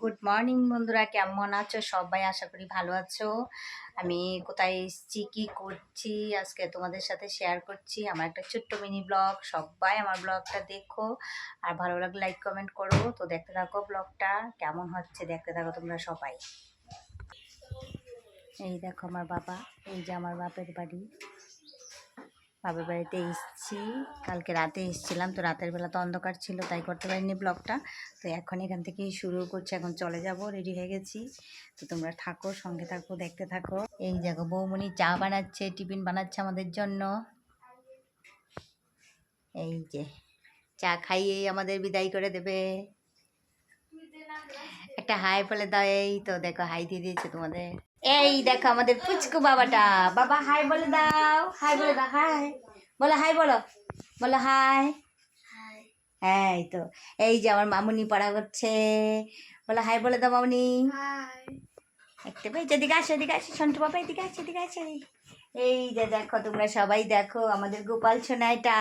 Good morning বন্ধুরা। কেমন আছো? সবাই আশা করি ভালো আছো। আমি কোথায় এসেছি, কী করছি? আজকে তোমাদের সাথে শেয়ার করছি আমার একটা ছোট্ট মিনি ব্লগ সবাই আমার ব্লগটা দেখো আর ভালো লাগলে লাইক কমেন্ট করো। তো দেখতে থাকো ব্লগটা কেমন হচ্ছে দেখতে থাকো তোমরা সবাই। এই দেখো আমার বাবা, এই যে আমার বাপের বাড়ি। বাবার বাড়িতে এসেছি। কালকে রাতে এসেছিলাম, তো রাতের বেলা তো অন্ধকার ছিল, তাই করতে পারিনি ব্লগটা। তো এখন এখান থেকেই শুরু করছি, এখন চলে যাব রেডি হয়ে গেছি। তো তোমরা থাকো, সঙ্গে থাকো, দেখতে থাকো। এই দেখো বৌমনি চা বানাচ্ছে, টিফিন বানাচ্ছে আমাদের জন্য। এই যে, চা খাইয়ে আমাদের বিদায় করে দেবে। একটা হাই বলে দাও, এই তো দেখো, হাই দিয়ে দিয়েছে তোমাদের। এই দেখো, আমাদের পুচকু বাবাটা। বাবা, হাই বলে দাও, হাই বলে দাও, হাই। বলো হাই বলো। বলো হাই এই তো এই যে আমার মামুনি পড়া করছে। বলো হাই বলে দাও মামুনি। দেখতে পেয়েছ এদিকে আসো এদিকে আসো সন্টু বাবা এদিকে আসো এদিকে আসো এই যে দেখো তোমরা সবাই দেখো আমাদের গোপাল সোনাইটা।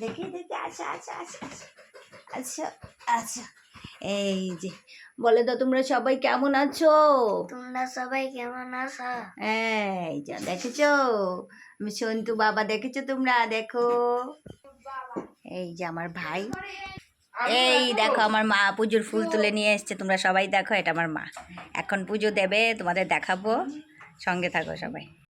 দেখি দেখি আচ্ছা আচ্ছা আচ্ছা আচ্ছা আচ্ছা এই যে বলে তো তোমরা সবাই কেমন আছো? তোমরা সবাই কেমন আছো? এই যা দেখেছ? আমি সন্তু বাবা দেখেছ তোমরা? দেখো। এই যে আমার ভাই। এই দেখো আমার মা পুজোর ফুল তুলে নিয়ে এসছে। তোমরা সবাই দেখো এটা আমার মা। এখন পুজো দেবে তোমাদের দেখাবো। সঙ্গে থাকো সবাই।